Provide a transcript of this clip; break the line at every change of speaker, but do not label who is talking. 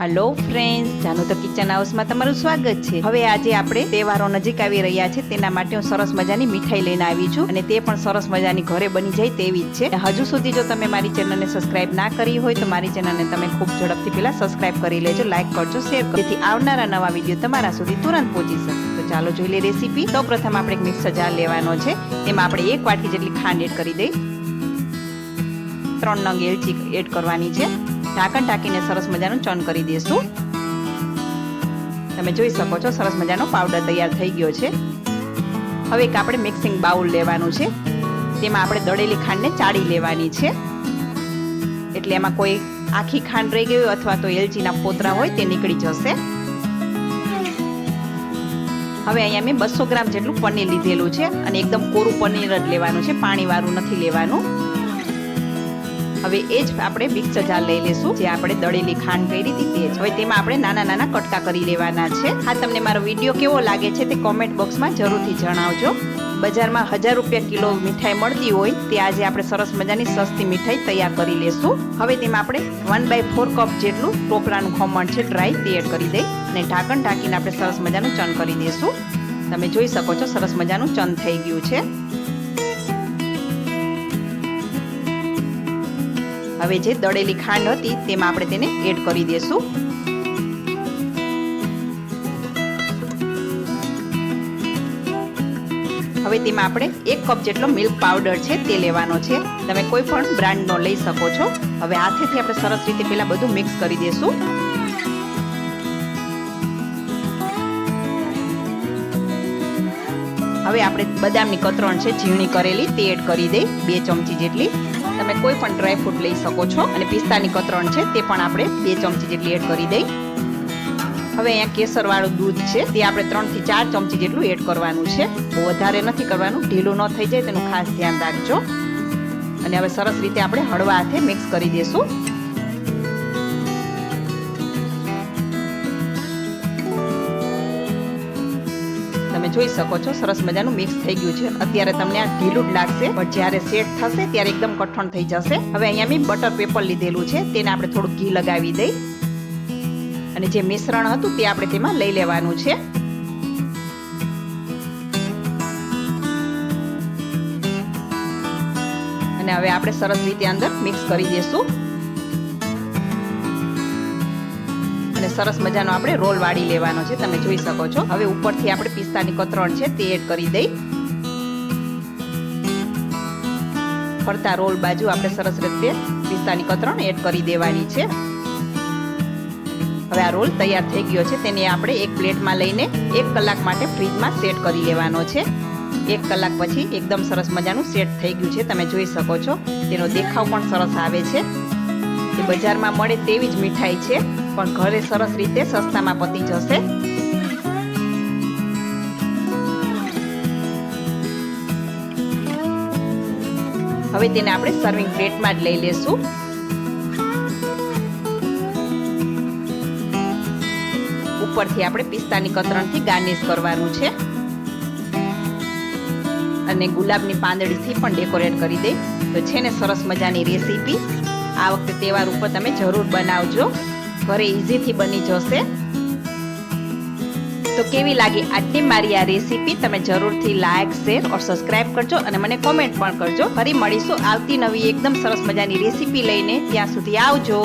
Hello friends Janu તો kitchen હાઉસમાં તમારું સ્વાગત છે. હવે આજે આપણે તહેવારો નજીક આવી રહ્યા છે. તેના માટે હું સરસ મજાની મીઠાઈ લઈને આવી છું અને તે પણ સરસ મજાની ઘરે બની જાય તેવી જ છે. હજુ સુધી જો તમે મારી ચેનલને સબસ્ક્રાઇબ ના કરી હોય તો મારી ચેનલને તમે ખૂબ ઝડપથી પહેલા સબસ્ક્રાઇબ કરી લેજો લાઈક કરજો શેર કરજો. જેથી આવનારા નવા વીડિયો તમારા સુધી તુરંત પહોંચી શકે. તો ચાલો જોઈ લઈએ રેસીપી તો પ્રથમ આપણે એક મિક્સર જાર લેવાનો છે. એમાં આપણે એક વાટકી જેટલી ખાંડ એડ કરી દઈ. ત્રણ નંગ એલચી એડ કરવાની છે. ઢાંકણ ટાંકીને સરસ મજાનું ચન કરી દઈશું. તમે જોઈ શકો છો, સરસ મજાનો પાવડર તૈયાર થઈ ગયો છે. હવે એક આપણે મિક્સિંગ બાઉલ લેવાનું છે. તેમાં આપણે દળેલી ખાંડને ચાળી લેવાની છે. એટલે એમાં કોઈ આખી ખાંડ રહી ગઈ હોય અથવા તો એલચીના પોતરા હોય તે નીકળી જશે. હવે અહીંયા મેં બસો ગ્રામ જેટલું પનીર લીધેલું છે અને એકદમ કોરું પનીર જ લેવાનું છે, પાણીવાળું નથી લેવાનું. હવે એ જ આપણે મિક્સર જાર લઈ લેશું જે આપણે દળેલી ખાંડ કરી હતી તે જ. હવે તેમાં આપણે નાના નાના કટકા કરી લેવાના છે. હા, તમને મારો વીડિયો કેવો લાગે છે તે કોમેન્ટ બોક્સમાં જરૂરથી જણાવજો. બજારમાં હજાર રૂપિયા કિલો મીઠાઈ મળતી હોય, તે આજે આપણે સરસ મજાની સસ્તી મીઠાઈ તૈયાર કરી લેશું. હવે તેમાં આપણે વન બાય ફોર કપ જેટલું ટોપરાનું ખમણ છે ડ્રાય તે કરી દઈ અને ઢાંકણ ઢાંકીને આપણે સરસ મજાનું ચન કરી દઈશું. તમે જોઈ શકો છો સરસ મજાનું ચન થઈ ગયું છે. હવે જે દળેલી ખાંડ હતી તેમાં આપણે તેને એડ કરી દઈશું હવે તેમાં આપણે એક કપ જેટલો મિલ્ક પાવડર છે તે લેવાનો છે. તમે કોઈ પણ બ્રાન્ડનો લઈ શકો છો. હવે હાથેથી આપણે સરસ રીતે પેલા બધું મિક્સ કરી દઈશું હવે આપણે બદામની કતરણ છે, ઝીણી કરેલી, તે એડ કરી દઈ, બે ચમચી જેટલી. તમે કોઈ પણ ડ્રાયફ્રૂટ લઈ શકો છો. અને પિસ્તાની કતરણ છે, તે પણ આપણે બે ચમચી જેટલી એડ કરી દઈ. હવે અહીંયા કેસર વાળું દૂધ છે, તે આપણે ત્રણથી ચાર ચમચી જેટલું એડ કરવાનું છે. વધારે નથી કરવાનું, ઢીલું ન થઈ જાય, તેનું ખાસ ધ્યાન રાખજો. અને હવે સરસ રીતે આપણે હળવા હાથે મિક્સ કરી દઈશું જોઈ શકો છો. સરસ મજાનું મિક્સ થઈ ગયું છે. અત્યારે તમને આ ઢીલું લાગશે, પણ જ્યારે સેટ થશે ત્યારે એકદમ કઠણ થઈ જશે. હવે અહીંયા મેં બટર પેપર લીધેલું છે. તેને આપણે થોડું ઘી લગાવી દઈ. અને જે મિશ્રણ હતું તે આપણે તેમાં લઈ લેવાનું છે. અને હવે આપણે સરસ રીતે અંદર મિક્સ કરી દઈશું. અને સરસ મજાનો આપણે રોલ વાળી લેવાનો છે, તમે જોઈ શકો છો. હવે ઉપરથી આપણે પિસ્તાની કતરણ છે તે એડ કરી દઈ. ફરતા રોલ બાજુ આપણે સરસ રીતે પિસ્તાની કતરણ એડ કરી દેવાની છે. હવે આ રોલ તૈયાર થઈ ગયો છે, તેને આપણે એક પ્લેટમાં લઈને એક કલાક માટે ફ્રીજમાં સેટ કરી લેવાનો છે. એક કલાક પછી એકદમ સરસ મજાનું સેટ થઈ ગયું છે, તમે જોઈ શકો છો. તેનો દેખાવ પણ સરસ આવે છે. બજારમાં મળે તેવી જ મીઠાઈ છે. પણ ઘરે સરસ રીતે સસ્તામાં પતી જશે. હવે તેને આપણે સર્વિંગ પ્લેટમાં જ લઈ લેશું. ઉપરથી આપણે પિસ્તાની કતરણથી ગાર્નિશ કરવાનું છે. અને ગુલાબની પાંદડીથી પણ ડેકોરેટ કરી દે. તો છે ને સરસ મજાની રેસીપી. આ વખતે તહેવાર ઉપર તમે જરૂર બનાવજો. ઘરે ઇઝીથી બની જશે. તો કેવી લાગી આજની મારી આ રેસીપી તમે જરૂરથી લાઇક શેર ઓર સબસ્ક્રાઇબ કરજો અને મને કોમેન્ટ પણ કરજો. ફરી મળીશું આવતી નવી એકદમ સરસ મજાની રેસીપી લઈને. ત્યાં સુધી આવજો.